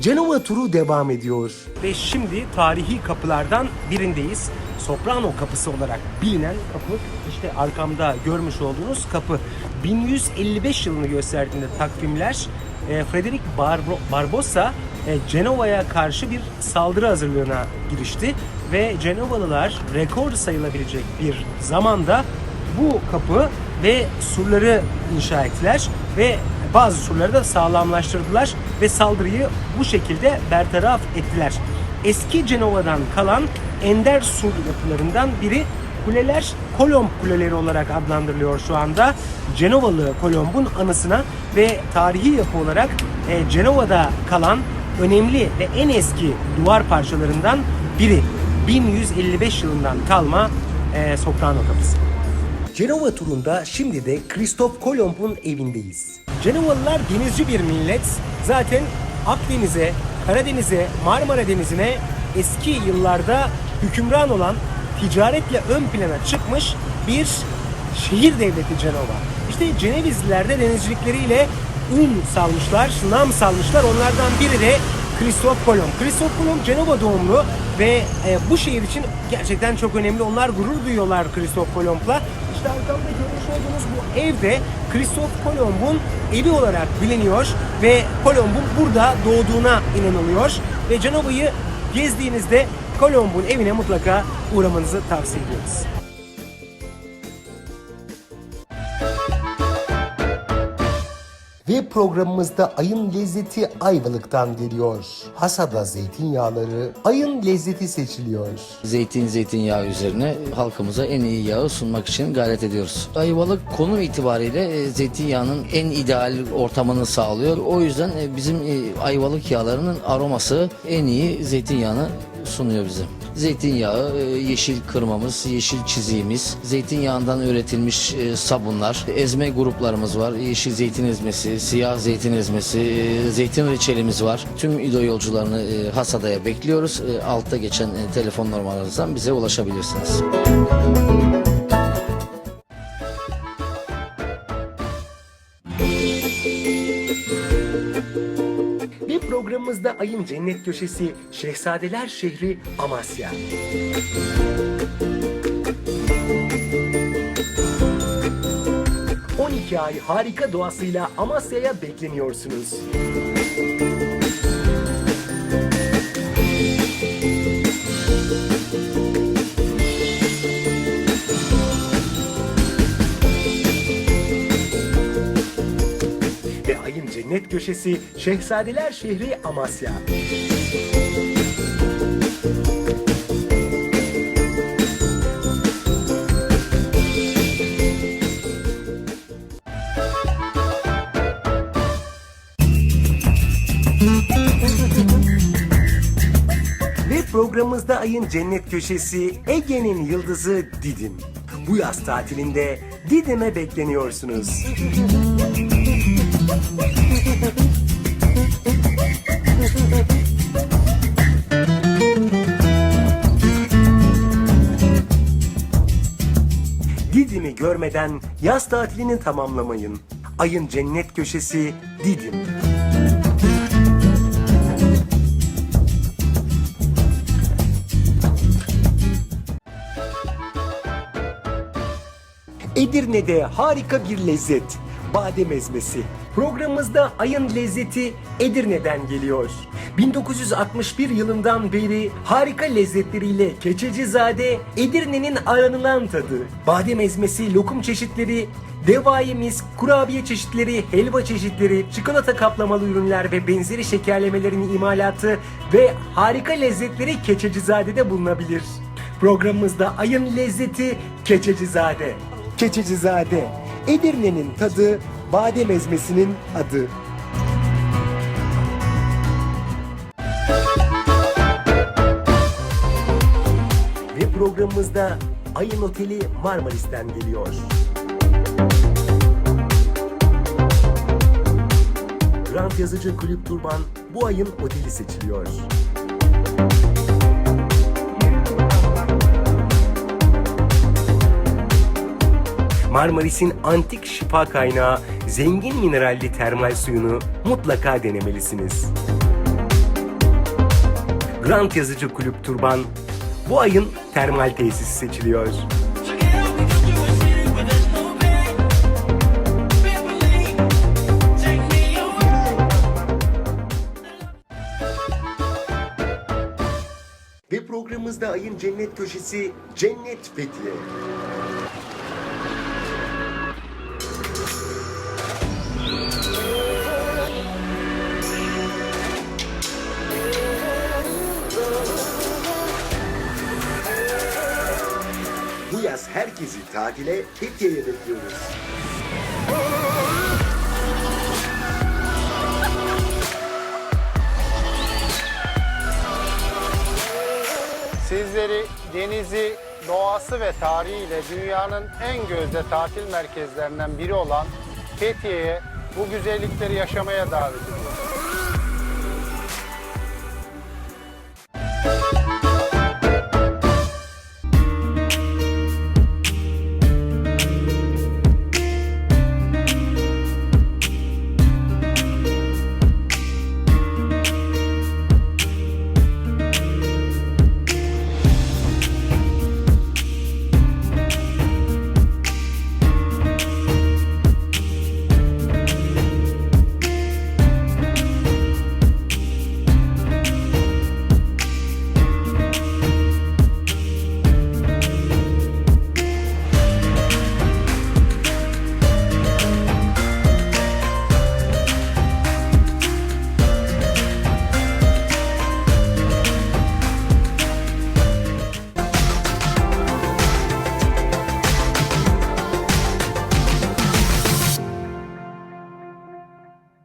Cenova turu devam ediyor. Ve şimdi tarihi kapılardan birindeyiz. Soprano kapısı olarak bilinen kapı işte arkamda görmüş olduğunuz kapı. 1155 yılını gösterdiğinde takvimler e, Frederick Barbo- Barbossa e, Cenova'ya karşı bir saldırı hazırlığına girişti ve Cenovalılar rekor sayılabilecek bir zamanda bu kapı ve surları inşa ettiler ve bazı surları da sağlamlaştırdılar ve saldırıyı bu şekilde bertaraf ettiler. Eski Cenova'dan kalan ender sur yapılarından biri kuleler Kolomb kuleleri olarak adlandırılıyor şu anda. Cenovalı Kolomb'un anısına ve tarihi yapı olarak e, Cenova'da kalan önemli ve en eski duvar parçalarından biri. 1155 yılından kalma e, Soprano kapısı. Cenova turunda şimdi de Kristof Kolomb'un evindeyiz. Cenevalılar denizci bir millet. Zaten Akdeniz'e, Karadeniz'e, Marmara Denizi'ne eski yıllarda hükümran olan ticaretle ön plana çıkmış bir şehir devleti Cenova. İşte Cenevizliler de denizcilikleriyle ün salmışlar, nam salmışlar. Onlardan biri de Kristof Kolomb. Kristof Kolomb Cenova doğumlu ve e, bu şehir için gerçekten çok önemli. Onlar gurur duyuyorlar Kristof Kolomb'la. İşte arkamda görmüş olduğunuz bu evde Kristof Kolomb'un evi olarak biliniyor ve Kolomb'un burada doğduğuna inanılıyor ve Cenova'yı gezdiğinizde Kolomb'un evine mutlaka uğramanızı tavsiye ediyoruz. Ve programımızda ayın lezzeti Ayvalık'tan geliyor. Hasada zeytinyağları ayın lezzeti seçiliyor. Zeytin zeytinyağı üzerine halkımıza en iyi yağı sunmak için gayret ediyoruz. Ayvalık konum itibariyle e, zeytinyağının en ideal ortamını sağlıyor. O yüzden e, bizim e, ayvalık yağlarının aroması en iyi zeytinyağını sunuyor bize. Zeytinyağı, e, yeşil kırmamız, yeşil çiziğimiz, zeytinyağından üretilmiş e, sabunlar, ezme gruplarımız var. Yeşil zeytin ezmesi, siyah zeytin ezmesi, e, zeytin reçelimiz var. Tüm İdo yolcularını Hasada'ya bekliyoruz. Altta geçen telefon numaralarımızdan bize ulaşabilirsiniz. Ve ayın cennet köşesi Şehzadeler şehri Amasya. ...12 ay harika doğasıyla Amasya'ya bekleniyorsunuz. Köşesi Şehzadeler şehri Amasya. Ve programımızda ayın cennet köşesi Ege'nin yıldızı Didim. Bu yaz tatilinde Didim'e bekleniyorsunuz. Didim'i görmeden yaz tatilini tamamlamayın. Ayın cennet köşesi Didim. Edirne'de harika bir lezzet. Badem ezmesi. Programımızda ayın lezzeti Edirne'den geliyor. 1961 yılından beri harika lezzetleriyle Keçecizade Edirne'nin aranılan tadı. Badem ezmesi, lokum çeşitleri, devayemiz, kurabiye çeşitleri, helva çeşitleri, çikolata kaplamalı ürünler ve benzeri şekerlemelerin imalatı ve harika lezzetleri Keçecizade'de bulunabilir. Programımızda ayın lezzeti Keçecizade. Keçecizade. Edirne'nin tadı, badem ezmesinin adı. Ve programımızda Ayın Oteli Marmaris'ten geliyor. Grant Yazıcı Kulüp Turban bu ayın oteli seçiliyor. Marmaris'in antik şifa kaynağı zengin mineralli termal suyunu mutlaka denemelisiniz. Grand Yazıcı Kulüp Turban bu ayın termal tesisi seçiliyor. Ve programımızda ayın cennet köşesi Cennet Fethiye. Herkesi tatile Fethiye'ye bekliyoruz. Sizleri denizi, doğası ve tarihiyle dünyanın en gözde tatil merkezlerinden biri olan Fethiye'ye bu güzellikleri yaşamaya davet ediyoruz.